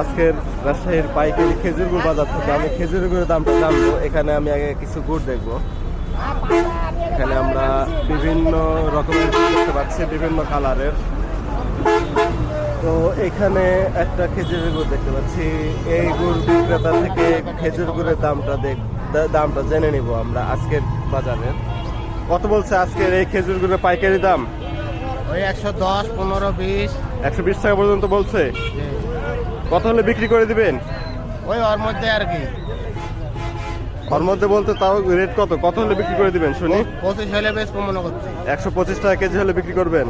আজকের রাজশাহীর পাইকারি খেজুর গুড় বাজার থেকে আমি খেজুর গুড়ের দামটা জানব। এখানে আমি আগে কিছু গুড় দেখব। এখানে আমরা বিভিন্ন রকমের দেখতে পাচ্ছি বিভিন্ন কালারের। তো এখানে একটা খেজুরের গুড় দেখতে পাচ্ছি। এই গুড় বিক্রেতা থেকে খেজুর গুড়ের দামটা দেখ দামটা জেনে নিব আমরা আজকের বাজারের কত বলছে আজকের এই খেজুর গুড়ের পাইকারি দাম? ওই একশো দশ পনেরো বিশ। একশো বিশ টাকা পর্যন্ত বলছে? কত হলে বিক্রি করে দিবেন? ওই ওর মধ্যে আর কি। ওর মধ্যে বলতে তাও রেট কত? কত হলে বিক্রি করে দিবেন শুনি? পঁচিশ হলে বেশ মনে করছি। একশো পঁচিশ টাকা কেজি হলে বিক্রি করবেন?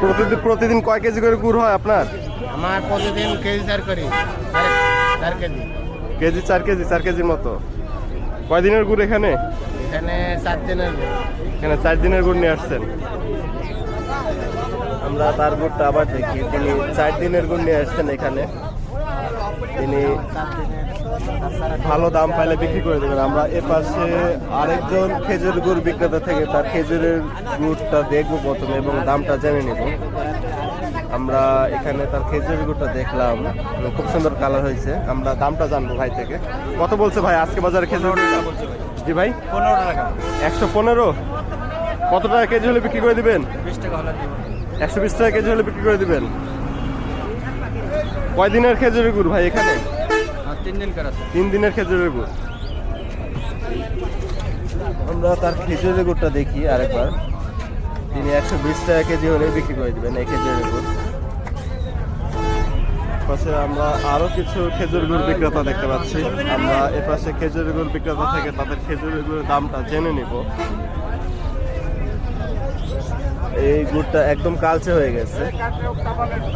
প্রতিদিন প্রতিদিন কয় কেজি করে গুড় হয় আপনার? আমার প্রতিদিন কেজি চার করি। চার- কেজি। কেজি চার কেজি চার কেজির মতো। কয় দিনের গুড় এখানে? এখানে চার দিনের এখানে চার দিনের গুড় নিয়ে আসছেন। আমরা তার গুড়টা আবার দেখি। তিনি চার দিনের গুড় নিয়ে আসছেন এখানে। তিনি ভালো দাম পাইলে বিক্রি করে দেবেন। আমরা এ পাশে আরেকজন খেজুর গুড় বিক্রেতা থেকে তার খেজুরের গুড়টা দেখব প্রথমে এবং দামটা জেনে নেব। আমরা এখানে তার খেজুর গুড়টা দেখলাম। এবং খুব সুন্দর কালার হয়েছে। আমরা দামটা জানব ভাই থেকে। কত বলছে ভাই? আজকে বাজারে খেজুর জি ভাই? পনেরো টাকা। একশো পনেরো? কত টাকা কেজি হলে বিক্রি করে দিবেন? বিশ টাকা হলে দিব। একশো বিশ টাকা কেজি হলে বিক্রি করে দিবেন। কয়দিনের খেজুরের গুড় ভাই এখানে? তিন দিন তিন দিনের খেজুরের গুড়। আমরা তার খেজুরের গুড়টা দেখি আরেকবার। তিনি একশো বিশ টাকা কেজি হলে বিক্রি করে দিবেন এই খেজুরের গুড়। পাশে আমরা আরও কিছু খেজুর গুড় বিক্রেতা দেখতে পাচ্ছি। আমরা এপাশে খেজুর গুড় বিক্রেতা থেকে তাদের খেজুরের গুড়ের দামটা জেনে নিব। এই গুড়টা একদম কালচে হয়ে গেছে।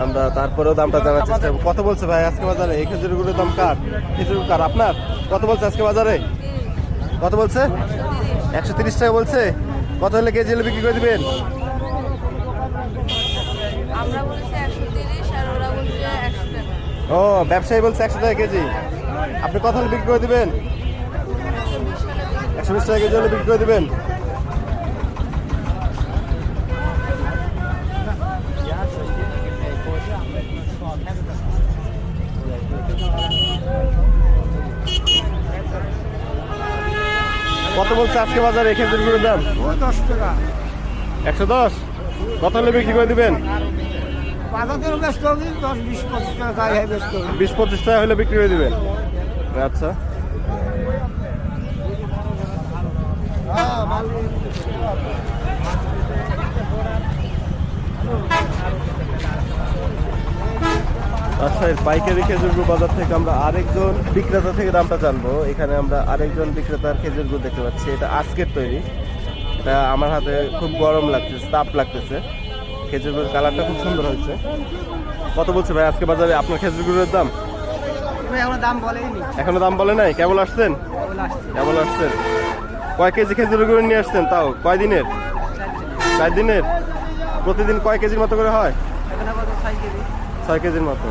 আমরা তারপরেও দামটা জানার চেষ্টা করব। কত বলছে ভাই আজকে বাজারে? এই খেজুর গুড়ের দাম কার? খেজুর কার? আপনার? কত বলছে আজকে বাজারে? কত বলছে? একশো তিরিশ টাকা বলছে। কত হলে কেজি হলে বিক্রি করে দিবেন? ও ব্যবসায়ী বলছে একশো টাকা কেজি। আপনি কত হলে বিক্রি করে দিবেন? একশো বিশ টাকা কেজি হলে বিক্রি করে দিবেন। কত বলছে আজকে বাজারে? খেজুর গুঁড়োর দাম একশো দশ? কত হলে বিক্রি করে দিবেন? বিশ পঁচিশ টাকা হলে বিক্রি করে দিবেন। আচ্ছা। রাজশাহীর পাইকারি খেজুর গুড় বাজার থেকে আমরা আরেকজন বিক্রেতা থেকে দামটা জানব। এখানে আমরা আরেকজন বিক্রেতার খেজুর গুড় দেখতে পাচ্ছি। এটা আজকের তৈরি। এটা আমার হাতে খুব গরম লাগতেছে তাপ লাগতেছে। খেজুর গুড়ের কালারটা খুব সুন্দর হয়েছে। কত বলছে ভাই আজকে বাজারে? আপনার খেজুর গুড়ের দাম? এখনও দাম বলে নাই? কেবল আসছেন? কেবল আসছেন। কয় কেজি খেজুর গুঁড়ো নিয়ে আসছেন তাও? কয় দিনের? চার দিনের। প্রতিদিন কয় কেজির মতো করে হয়? ছয় কেজির মতো